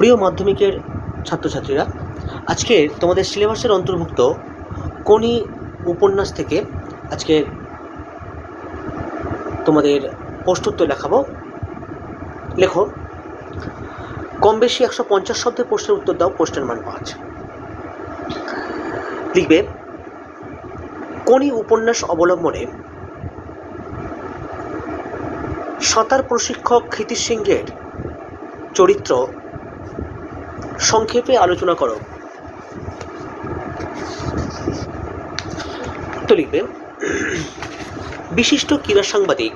প্রিয় মাধ্যমিকের ছাত্রছাত্রীরা, আজকে তোমাদের সিলেবাসের অন্তর্ভুক্ত কোনি উপন্যাস থেকে আজকে তোমাদের প্রশ্নোত্তর লেখাবো লেখো, কম বেশি একশো পঞ্চাশ শব্দের প্রশ্নের উত্তর দাও, প্রশ্নের মান পাঁচ। লিখবে কোনি উপন্যাস অবলম্বনে সাঁতার প্রশিক্ষক ক্ষিতিশ সিংহের চরিত্র সংক্ষেপে আলোচনা করো। তো লিখবে, বিশিষ্ট ক্রীড়া সাংবাদিক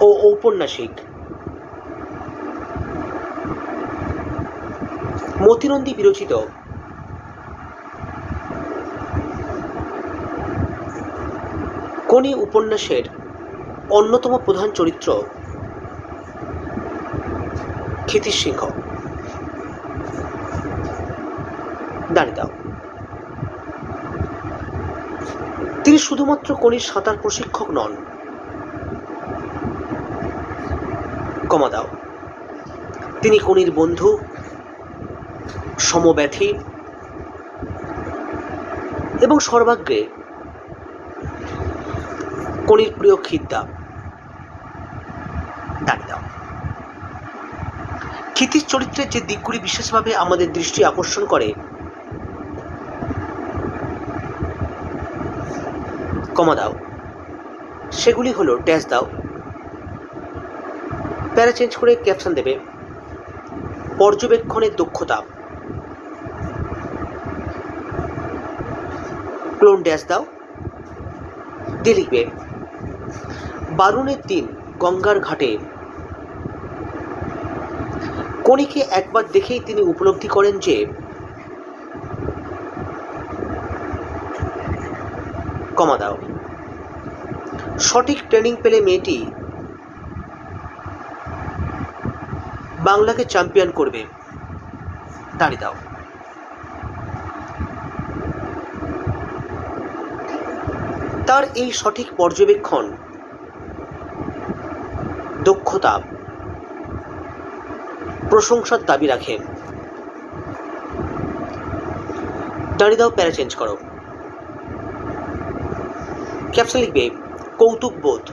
ও ঔপন্যাসিক মতিনন্দী বিরচিত কোনি উপন্যাসের অন্যতম প্রধান চরিত্র ক্ষিতিশ সিংহ। দাঁড়িয়ে দাও। তিনি শুধুমাত্র কোনির সাঁতার প্রশিক্ষক নন। কমা দাও। তিনি কোনির বন্ধু, সমব্যথী এবং সর্বাগ্রে কোনির প্রিয় খিদ্দা দাঁড়িয়ে দাও ক্ষিতির চরিত্রের যে দিকগুলি বিশেষভাবে আমাদের দৃষ্টি আকর্ষণ করে, কমা দাও। সেগুলি হলো ড্যাশ দাও, প্যারা চেঞ্জ করে ক্যাপশন দেবে, পর্যবেক্ষণের দক্ষতা, ক্লোন ড্যাশ দাও, দিয়ে লিখবে বারুণের দিন গঙ্গার ঘাটে কণিকে একবার দেখেই তিনি উপলব্ধি করেন যে, কমা দাও। সঠিক ট্রেনিং পেলে মেয়েটি বাংলাকে চ্যাম্পিয়ন করবে। দাঁড়িয়ে দাও। তার এই সঠিক পর্যবেক্ষণ, দক্ষতা প্রশংসার দাবি রাখে। দাঁড়িয়ে দাও, প্যারা চেঞ্জ করো। ক্যাপশন লিখবে, কৌতুক বোধ।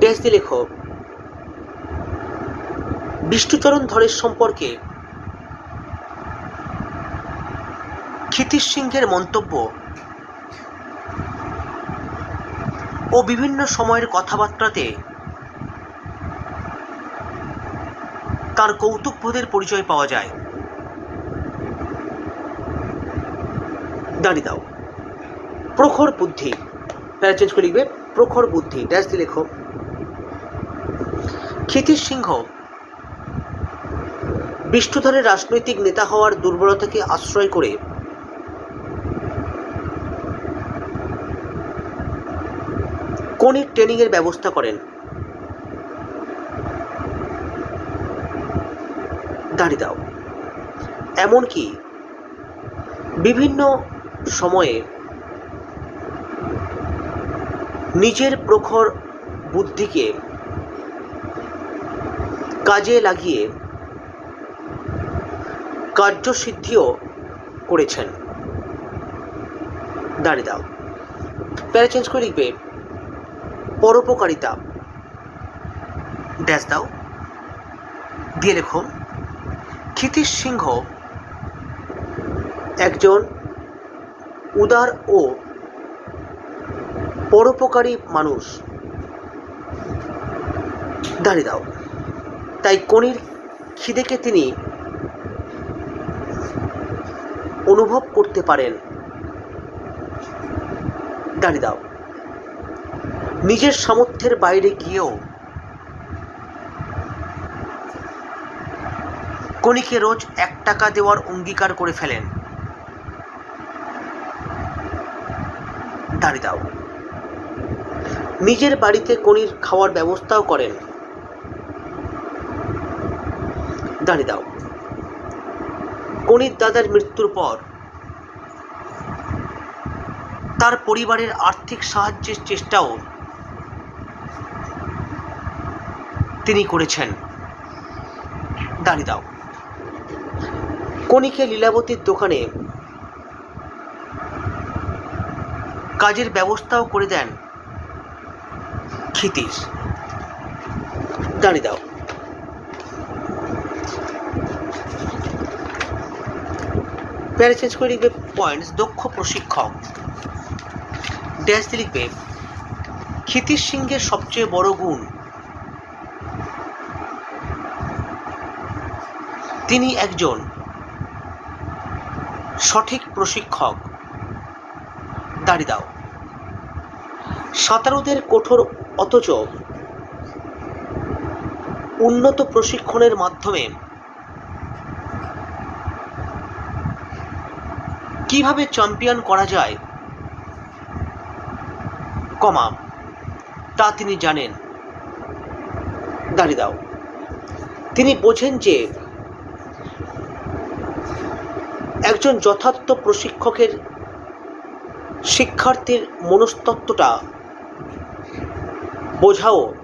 ড্যাশ দিয়ে লেখো, বিষ্ণুচরণ ধরের সম্পর্কে ক্ষিতিশ সিংহের মন্তব্য ও বিভিন্ন সময়ের কথাবার্তাতে তার কৌতুকবোধের পরিচয় পাওয়া যায়। দাঁড়িয়ে দাও। প্রখর বুদ্ধি। প্যারা চেঞ্জ করে লিখবে, প্রখর বুদ্ধি। ড্যাশ দিয়ে লেখো। ক্ষিতিশ সিংহ। বিষ্ণুধরের রাজনৈতিক নেতা হওয়ার দুর্বলতাকে আশ্রয় করে কোনির ট্রেনিংয়ের ব্যবস্থা করেন। দাঁড়িয়ে দাও। এমনকি বিভিন্ন সময়ে নিজের প্রখর বুদ্ধিকে কাজে লাগিয়ে কার্যসিদ্ধিও করেছেন। দাঁড়িয়ে দাও। প্যারা চেঞ্জ করে লিখবে, পরোপকারিতা। ড্যাশ দাও। দিয়ে লেখো ক্ষিতিশ সিংহ একজন উদার ও পরোপকারী মানুষ। দাঁড়িয়ে দাও। তাই কনির খিদেকে তিনি অনুভব করতে পারেন। দাঁড়িয়ে দাও। নিজের সামর্থ্যের বাইরে গিয়েও কনিকে রোজ এক টাকা দেওয়ার অঙ্গীকার করে ফেলেন। দাঁড়িয়ে দাও। নিজের বাড়িতে কনির খাওয়ার ব্যবস্থাও করেন। দাঁড়িয়ে দাও। কনির দাদার মৃত্যুর পর তার পরিবারের আর্থিক সাহায্যের চেষ্টাও তিনি করেছেন। দাঁড়িয়ে দাও। কণিকে লীলাবতীর দোকানে কাজের ব্যবস্থাও করে দেন ক্ষিতিশ। দাঁড়িয়ে দাও। প্যারে চেঞ্জ করে লিখবে পয়েন্টস দক্ষ প্রশিক্ষক। ড্যাশ দিয়ে লিখবে, ক্ষিতিশ সিংহের সবচেয়ে বড় গুণ। তিনি একজন সঠিক প্রশিক্ষক। দাঁড়িয়ে দাও। সাঁতারুদের কঠোর অথচ উন্নত প্রশিক্ষণের মাধ্যমে কীভাবে চ্যাম্পিয়ন করা যায়? কমা, তা তিনি জানেন। দাঁড়িয়ে দাও। তিনি বোঝেন যে একজন যথার্থ প্রশিক্ষকের শিক্ষার্থীর মনস্তত্ত্বটা বোঝাও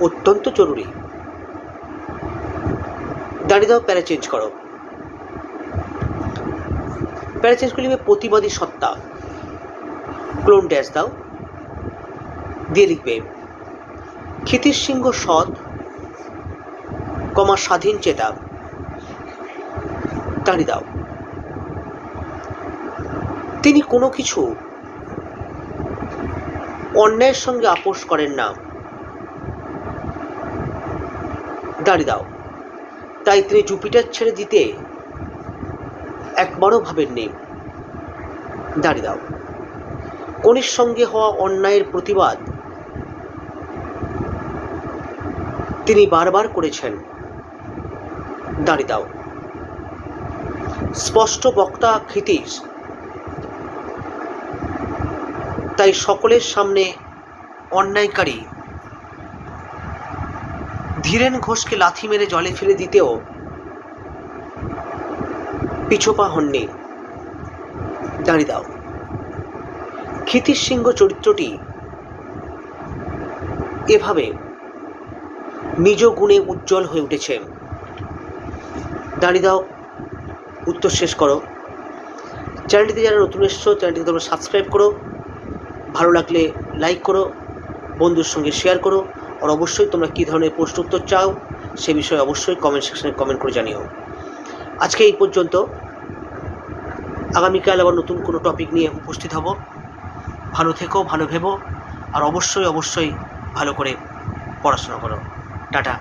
অত্যন্ত জরুরি। দাঁড়িয়ে দাও, প্যারা চেঞ্জ করো। প্যারা চেঞ্জ করলে প্রতিবাদী সত্তা। ক্লোন ড্যাশ দাও, দিয়ে লিখবে, ক্ষিতিশ সিংহ সৎ, কমা স্বাধীন চেতা। দাঁড়িয়ে দাও। তিনি কোনো কিছু অন্যায়ের সঙ্গে আপোষ করেন না। দাঁড়িয়ে দাও। তাই তিনি জুপিটার ছেড়ে দিতে একবারও ভাবেননি দাঁড়িয়ে দাও। কনির সঙ্গে হওয়া অন্যায়ের প্রতিবাদ তিনি বারবার করেছেন। দাঁড়িয়ে দাও। স্পষ্ট বক্তা ক্ষিতীশ। তাই সকলের সামনে অন্যায়কারী। ধীরেন ঘোষকে লাথি মেরে জলে ফেলে দিতেও পিছপা হননি। দাঁড়িয়ে দাও। ক্ষিতিশ সিংহ চরিত্রটি এভাবে নিজ গুণে উজ্জ্বল হয়ে উঠেছে। দাঁড়িয়ে দাও। উত্তর শেষ করো। চ্যানেলটিতে যারা নতুন এসছো, চ্যানেলটিকে তোমরা সাবস্ক্রাইব করো। ভালো লাগলে লাইক করো, বন্ধুর সঙ্গে শেয়ার করো। আর অবশ্যই তোমরা কী ধরনের প্রশ্ন উত্তর চাও, সে বিষয়ে অবশ্যই কমেন্ট সেকশনে কমেন্ট করে জানিও। আজকে এই পর্যন্ত। আগামীকাল আবার নতুন কোনো টপিক নিয়ে উপস্থিত হব। ভালো থেকো, ভালো ভেবো। আর অবশ্যই অবশ্যই ভালো করে পড়াশোনা করো। টাটা।